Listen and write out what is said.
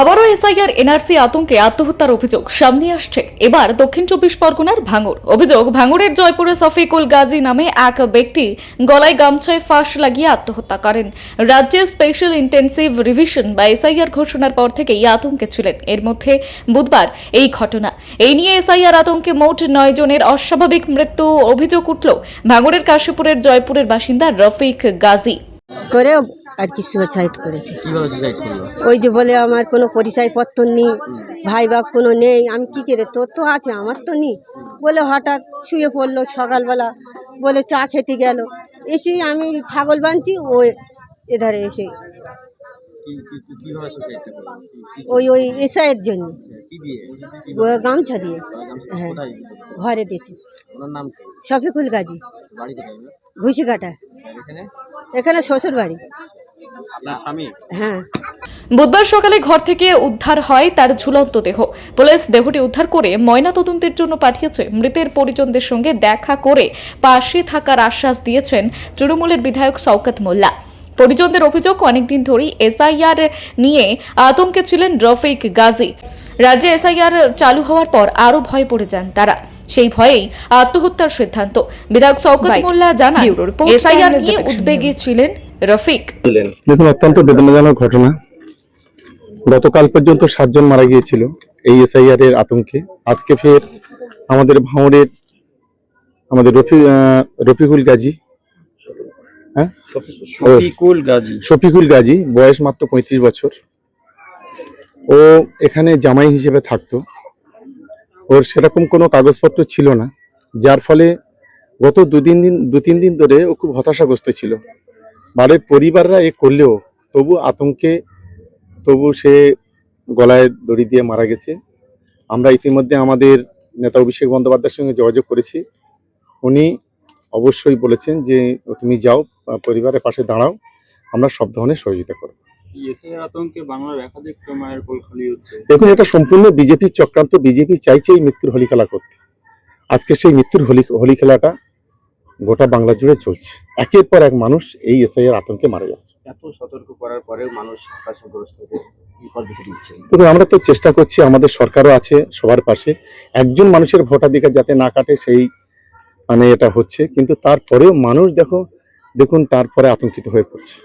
আবারও SIR, NRC আতঙ্কে আত্মহত্যার অভিযোগ সামনে আসছে। এবার দক্ষিণ চব্বিশ পরগনার ভাঙড় অভিযোগ ভাঙড়ের জয়পুরে সফিকুল গাজী নামে এক ব্যক্তি গলায় গামছায় ফাঁস লাগিয়ে আত্মহত্যা করেন। রাজ্যের স্পেশাল ইন্টেন্সিভ রিভিশন বা এসআইআর ঘোষণার পর থেকেই আতঙ্কে ছিলেন। এর মধ্যে বুধবার এই ঘটনা। এই নিয়ে এসআইআর আতঙ্কে মোট নয় জনের অস্বাভাবিক মৃত্যু অভিযোগ উঠল ভাঙড়ের কাশীপুরের জয়পুরের বাসিন্দা রফিক গাজী। আর কি সুইসাইড করেছে। ওই যে বলে আমার কোনো পরিচয়পত্র নেই ভাই বাপ কোনো নেই আমি কি করে তোর তো আছে আমার তো নেই। বলে হঠাৎ শুয়ে পড়ল সকালবেলা বলে চা খেতে গেল। এসে আমি ছাগল বাঁধছি ও এধারে এসে ওই ওই এসআইয়ের জন্য। গামছা দিয়ে হ্যাঁ ঘরে দিয়েছে। শফিকুল গাজী। ঘুষিকাটা এখানে? শ্বশুর বাড়ি বুধবার সকালে ঘর থেকে উদ্ধার হয় তার ঝুলন্ত দেহ। পুলিশ দেহটি উদ্ধার করে ময়নাতদন্তের জন্য পাঠিয়েছে। মৃতের পরিজনদের সঙ্গে দেখা করে পাশে থাকার আশ্বাস দিয়েছেন তৃণমূলের বিধায়ক শওকত মোল্লা। পরিজনদের অভিযোগ অনেকদিন ধরেই এসআইআর নিয়ে আতঙ্কে ছিলেন রফিক গাজী। রাজ্যে এসআইআর চালু হওয়ার পর আরও ভয় পড়ে যান তারা। সেই ভয়েই আত্মহত্যার সিদ্ধান্ত। বিধায়ক শওকত মোল্লা জানান এসআইআর নিয়ে উদ্বেগে ছিলেন রফিক। দেখুন অত্যন্ত বেদনাজনক ঘটনা। গতকাল পর্যন্ত সাতজন মারা গিয়েছিল এই এসআইআর এর আতঙ্কে। আজকে ফের আমাদের ভাঙড়ের আমাদের রফি রফিকুল গাজী হ্যাঁ? শফিকুল গাজী। শফিকুল গাজী বয়স মাত্র পঁয়ত্রিশ বছর। ও এখানে জামাই হিসেবে থাকতো। ওর সেরকম কোনো কাগজপত্র ছিল না যার ফলে গত দু তিন দিন দু তিন দিন ধরে ও খুব হতাশাগ্রস্ত ছিল। বাড়ির পরিবাররা এ করলেও তবু আতঙ্কে তবু সে গলায় দড়ি দিয়ে মারা গেছে। আমরা ইতিমধ্যে আমাদের নেতা অভিষেক বন্দ্যোপাধ্যায়ের সঙ্গে যোগাযোগ করেছি। উনি অবশ্যই বলেছেন যে তুমি যাও পরিবারের পাশে দাঁড়াও আমরা সব ধরনের সহযোগিতা করব। দেখুন এটা সম্পূর্ণ বিজেপির চক্রান্ত। বিজেপি চাইছে এই মৃত্যুর হোলি খেলা করতে। আজকে সেই মৃত্যুর হোলি হোলি খেলাটা গোটা বাংলা জুড়ে চলছে। একের পর এক মানুষ এই এসআই এর আতঙ্কে মারা যাচ্ছে। এত সতর্ক করার পরেও মানুষ হতাশাগ্রস্ত তবে আমরা তো চেষ্টা করছি আমাদের সরকারও আছে সবার পাশে। একজন মানুষের ভোটাধিকার যাতে না কাটে সেই মানে এটা হচ্ছে। কিন্তু তারপরেও মানুষ দেখো দেখুন তারপরে আতঙ্কিত হয়ে পড়ছে।